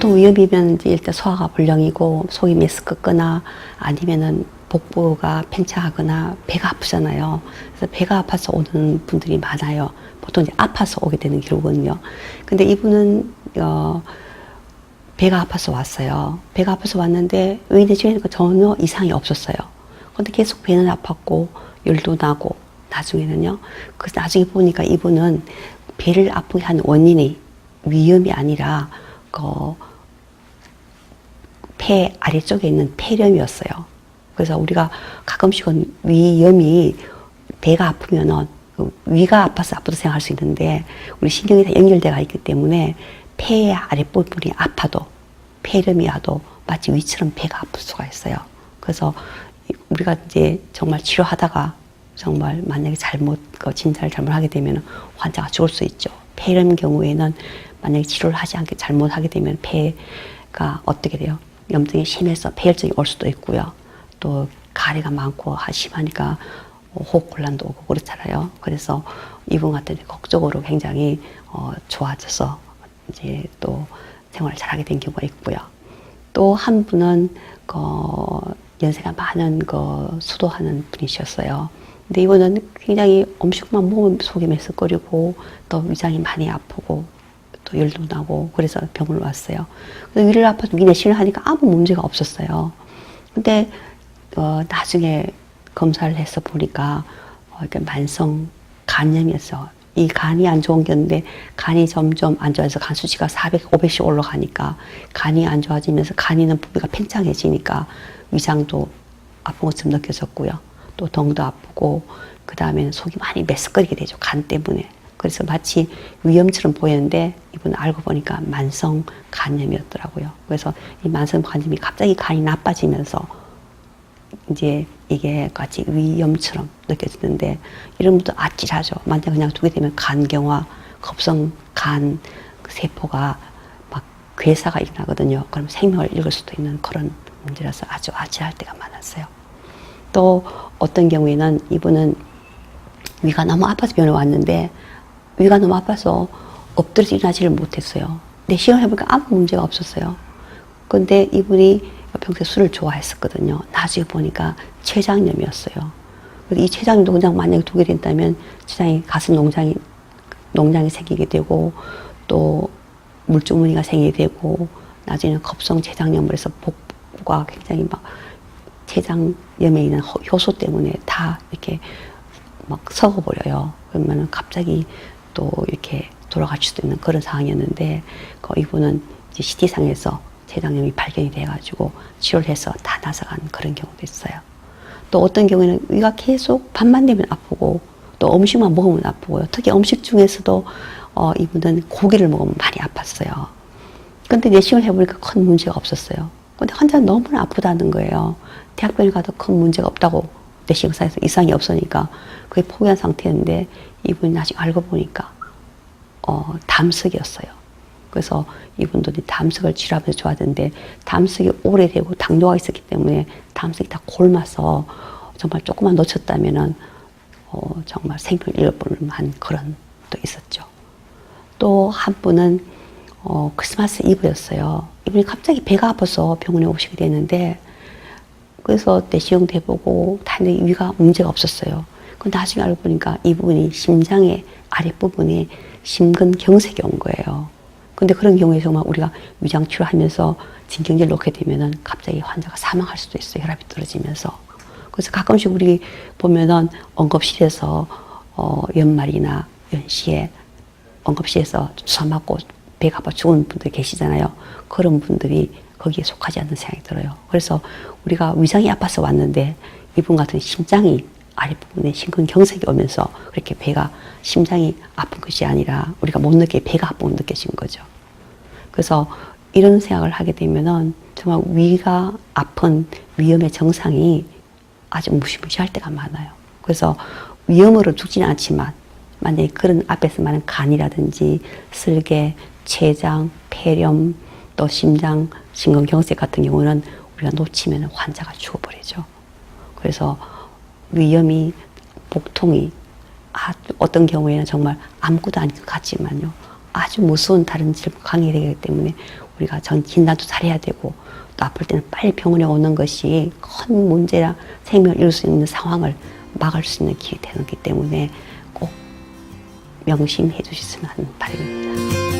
보통 위염이면 일단 소화가 불량이고 속이 메스껍거나 아니면은 복부가 팽창하거나 배가 아프잖아요. 그래서 배가 아파서 오는 분들이 많아요. 보통 이제 아파서 오게 되는 경우거든요. 근데 이분은 어, 배가 아파서 왔어요. 배가 아파서 왔는데 의인의 중에는 전혀 이상이 없었어요. 근데 계속 배는 아팠고 열도 나고 나중에는요. 그 나중에 보니까 이분은 배를 아프게 한 원인이 위염이 아니라 그 폐 아래쪽에 있는 폐렴이었어요. 그래서 우리가 가끔씩은 위염이 배가 아프면은 그 위가 아파서 아프다 생각할 수 있는데 우리 신경이 다 연결돼가 있기 때문에 폐의 아랫부분이 아파도 폐렴이 와도 마치 위처럼 배가 아플 수가 있어요. 그래서 우리가 이제 정말 치료하다가 정말 만약에 잘못 그 진찰을 잘못하게 되면 환자가 죽을 수 있죠. 폐렴 경우에는 만약에 치료를 하지 않게 잘못하게 되면 폐가 어떻게 돼요? 염증이 심해서 폐혈증이 올 수도 있고요. 또 가래가 많고 심하니까 호흡곤란도 오고 그렇잖아요. 그래서 이분 같은 극적으로 굉장히 어, 좋아져서 이제 또 생활을 잘하게 된 경우가 있고요. 또 한 분은 그 연세가 많은 그 수도하는 분이셨어요. 근데 이분은 굉장히 음식만 먹으면 속이 메스꺼리고 또 위장이 많이 아프고 또 열도 나고 그래서 병원을 왔어요. 그래서 위를 아파서 위 내시를 하니까 아무 문제가 없었어요. 근데 어, 나중에 검사를 해서 보니까 어, 만성 간염이었어. 이 간이 안 좋은 건데 간이 점점 안 좋아져서 간 수치가 400, 500씩 올라가니까 간이 안 좋아지면서 간이 있는 부위가 팽창해지니까 위장도 아픈 것처럼 느껴졌고요. 또 덩도 아프고 그 다음에는 속이 많이 메스꺼리게 되죠. 간 때문에. 그래서 마치 위염처럼 보였는데 이분 알고 보니까 만성 간염이었더라고요. 그래서 이 만성 간염이 갑자기 간이 나빠지면서 이제 이게 같이 위염처럼 느껴지는데 이런 분도 아찔하죠. 만약 그냥 두게 되면 간경화, 급성 간 세포가 막 괴사가 일어나거든요. 그럼 생명을 잃을 수도 있는 그런 문제라서 아주 아찔할 때가 많았어요. 또 어떤 경우에는 이분은 위가 너무 아파서 병원에 왔는데 위가 너무 아파서 엎드려서 일어나지를 못했어요. 근데 시험을 해보니까 아무 문제가 없었어요. 근데 이분이 평소에 술을 좋아했었거든요. 나중에 보니까 췌장염이었어요. 이 췌장염도 그냥 만약에 두게 된다면 췌장이 가슴 농장이 농장이 생기게 되고 또 물주머니가 생기게 되고 나중에는 급성 췌장염을 해서 복부가 굉장히 막 췌장염에 있는 효소 때문에 다 이렇게 막 썩어버려요. 그러면 갑자기 또 이렇게 돌아갈 수도 있는 그런 상황이었는데 그 이분은 이제 CT상에서 췌장염이 발견이 돼가지고 치료를 해서 다 나서간 그런 경우도 있어요. 또 어떤 경우에는 위가 계속 밤만 되면 아프고 또 음식만 먹으면 아프고요. 특히 음식 중에서도 어, 이분은 고기를 먹으면 많이 아팠어요. 근데 내시경을 해보니까 큰 문제가 없었어요. 근데 환자는 너무나 아프다는 거예요. 대학병원 가도 큰 문제가 없다고 내시경사에서 이상이 없으니까 그게 포기한 상태였는데 이분이 나중에 알고 보니까 어, 담석이었어요. 그래서 이분들이 담석을 치료하면서 좋아하던데 담석이 오래되고 당뇨가 있었기 때문에 담석이 다 골마서 정말 조금만 놓쳤다면은 어, 정말 생명을 잃어버릴 만한 그런 또 있었죠. 또 한 분은 어, 크리스마스 이브였어요. 이분이 갑자기 배가 아파서 병원에 오시게 됐는데 그래서 내시경 대보고 다행히 위가 문제가 없었어요. 그 나중에 알고 보니까 이분이 심장의 아랫부분에 심근경색이 온 거예요. 근데 그런 경우에 정말 우리가 위장 치료하면서 진경제를 놓게 되면은 갑자기 환자가 사망할 수도 있어요. 혈압이 떨어지면서. 그래서 가끔씩 우리 보면은 응급실에서 어, 연말이나 연시에 응급실에서 주사 맞고 배가 아파 죽은 분들 계시잖아요. 그런 분들이 거기에 속하지 않는 생각이 들어요. 그래서 우리가 위장이 아파서 왔는데 이분 같은 심장이 아랫부분에 심근경색이 오면서 그렇게 배가 심장이 아픈 것이 아니라 우리가 못 느끼게 배가 아프고 느껴진 거죠. 그래서 이런 생각을 하게 되면은 정말 위가 아픈 위험의 정상이 아주 무시무시할 때가 많아요. 그래서 위험으로 죽지는 않지만 만약에 그런 앞에서 말하는 간이라든지 슬개, 췌장, 폐렴, 또 심장, 심근경색 같은 경우는 우리가 놓치면 환자가 죽어버리죠. 그래서 위염이 복통이 어떤 경우에는 정말 아무것도 아닌 것 같지만요. 아주 무서운 다른 질병 강이 되기 때문에 우리가 전 진단도 잘해야 되고 또 아플 때는 빨리 병원에 오는 것이 큰 문제라 생명을 잃을 수 있는 상황을 막을 수 있는 길이 되기 때문에 꼭 명심해 주셨으면 하는 바람입니다.